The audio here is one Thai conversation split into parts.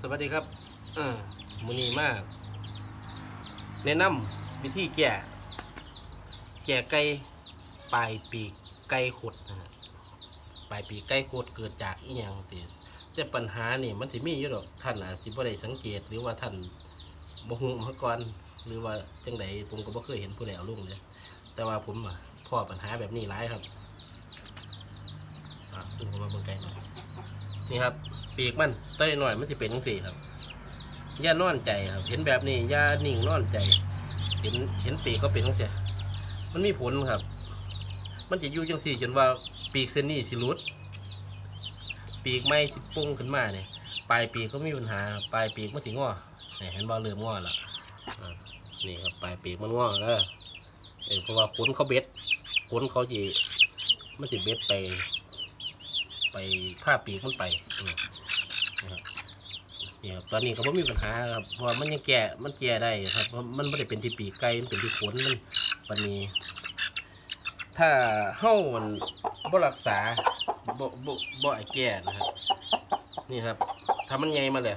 สวัสดีครับอ่ามือนีมาก แนะนำวิธีแก่แก่ไก่ปลายปีกไก่ขดนะฮะปลายปีกไก่ขดเกิดจากอีหยังติแต่ปัญหานี่มันสิมีอยู่ดอกท่านอาจสิบ่ได้สังเกต หรือว่าท่านบ่ฮู้มาก่อนหรือว่าจังใดผมก็บ่เคยเห็นผู้ใดเอาลงเลยแต่ว่าผมพ่อปัญหาแบบนี้หลายครับอ่าซึ่งผมมาเบิ่งไกลหน่อยนี่ครับ ปีกมันต้นหน่อยมันจะเป็นจังสี่ครับอย่านอนใจครับ เห็นแบบนี้อย่านิ่งนอนใจ เห็นเห็นปีกก็เป็นจังซี่มันมีผลครับ มันจะอยู่จังสี่จนว่าปีกเส้นนี้สิหลุดปีกไม่สิปุ้งขึ้นมาเนี่ยปลายปีกก็มีปัญหาปลายปีกมันถึงงอเนี่ยเห็นบ่เริ่มงอและนี่ครับปลายปีกมันงอแล้วเออเพราะว่าขนเขาเบ็ดขนเขาจีมันสิเบ็ดไป ไปผ้าปีกมันไปอ นะครับเนี่ยครับตอนนี้ก็ไม่มีปัญหาครับเพราะมันยังแก่มันแก่ได้ครับเพราะมันไม่ได้เป็นที่ปีกไก่มันเป็นที่ขนมันวันนี้ ถ้าเฮ้ามันบ่รักษาบ่บ่บ่ไอ้แก่นะครับนี่ครับถ้ามันใหญ่มาเลย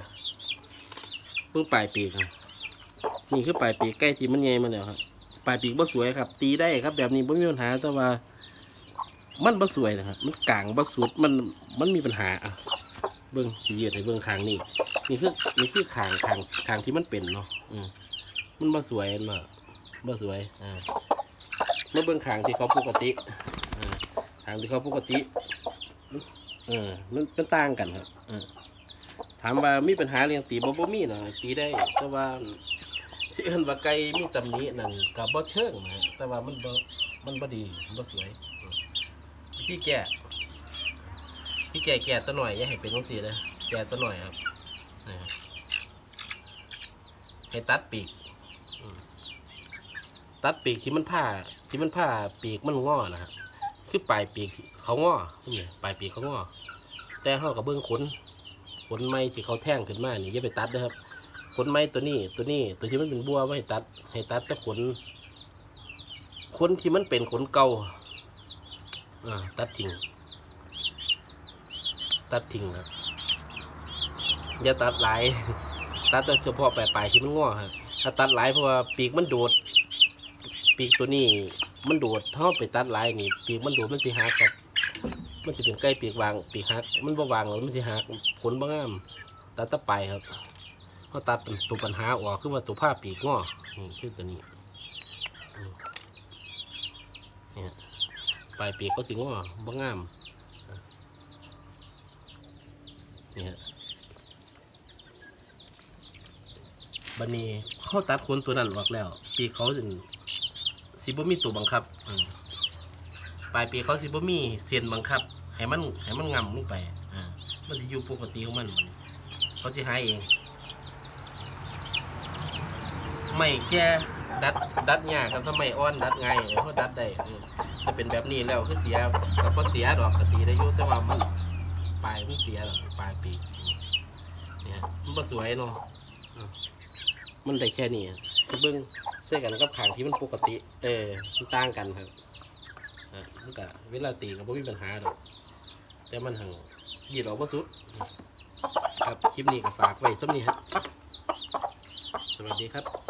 เพิ่งปลายปีกครับนี่คือปลายปีกใกล้ที่มันใหญ่มาแล้วครับปลายปีกบ่สวยครับ ตีได้ครับ แบบนี้บ่มีปัญหาแต่ว่า มันบ่สวยนะครับมันกลางบ่สุดมันมันมีปัญหาอะ เบิ้งสิยืดให้เบิ้งคางนี่นี่คือนี่คือคางคางคางที่มันเป็นเนาะอืมมันบ่สวยเนาะบ่สวยอ่าเมื่อเบิ้งคางที่เขาปกติอ่าคางที่เขาปกติเออมันเป็นต่างกันครับอ่าถามว่ามีปัญหาเรื่องตีบ่บ่มีเนาะตีได้แต่ว่าสิเอิ้นว่าไก่มีตำหนินั่นก็บ่เชิงนะแต่ว่ามันบ่มันบ่ดีมันบ่สวยพี่แก่ พี่แก่แก่ตัวหน่อยอย่าให้เป็นต้องสีเลยแก่ตัวหน่อยครับนี่ครับให้ตัดปีก ตัดปีกที่มันผ้าที่มันผ้าปีกมันงอนะครับคือปลายปีกเขางอนี่ปลายปีกเขางอ แต่เขากับเบื้องขนขนไม้ที่เขาแท่งขึ้นมานี่อย่าไปตัดนะครับขนไม้ตัวนี้ตัวนี้ตัวที่มันเป็นบัวไม่ให้ตัด ให้ตัดแต่ขนขนที่มันเป็นขนเก่าอ่าตัดทิ้ง ตัดทิ้งครับอย่าตัดหลายตัดเฉพาะปลายปลายๆที่มันงอครับถ้าตัดหลายเพราะว่าปีกมันโดด ปีกตัวนี้มันโดดถ้าไปตัดหลายนี่ ปีกมันโดดมันสิหักครับมันสิเป็นใกล้ปีกวาง ปีกหัก มันบ่วางแล้วมันสิหักผลบ่งาม ตัดตะไปครับเขาตัดตัวปัญหาออกคือว่าตัวผ้าปีกงอนี่คือตัวนี้เนี่ยปลายปีกเขาสิงว่าบ่งาม นี่ฮะบันนี้เขาตัดขนตัวนั้นออกแล้ว ปีเขาสิสิบมีตัวบังคับปลายปีเขาสิบมีเส้นบังคับ ให้มันให้มันงำลงไปมันจะอยู่ปกติของมันบันเขาสิหายเอง ไม่แก้ดัดดัดยากครับทำไมอ่อนดัดง่ายเขาดัดได้จะเป็นแบบนี้แล้วคือเสียกับเสียดอกกตีได้ยุแต่ว่ามัน ปลายมันเสียแล้วปลายปีกเนี่ยมันบ่สวยเนาะมันได้แค่นี้คือเบิ้งเสื้อกันกับขางที่มันปกติ เออมันต่างกันครับอะมันก็เวลาตีก็บ่มีปัญหาดอกแต่มันหังยืดออกบ่สุด ครับคลิปนี้ก็ฝากไว้สักนี้ครับสวัสดีครับ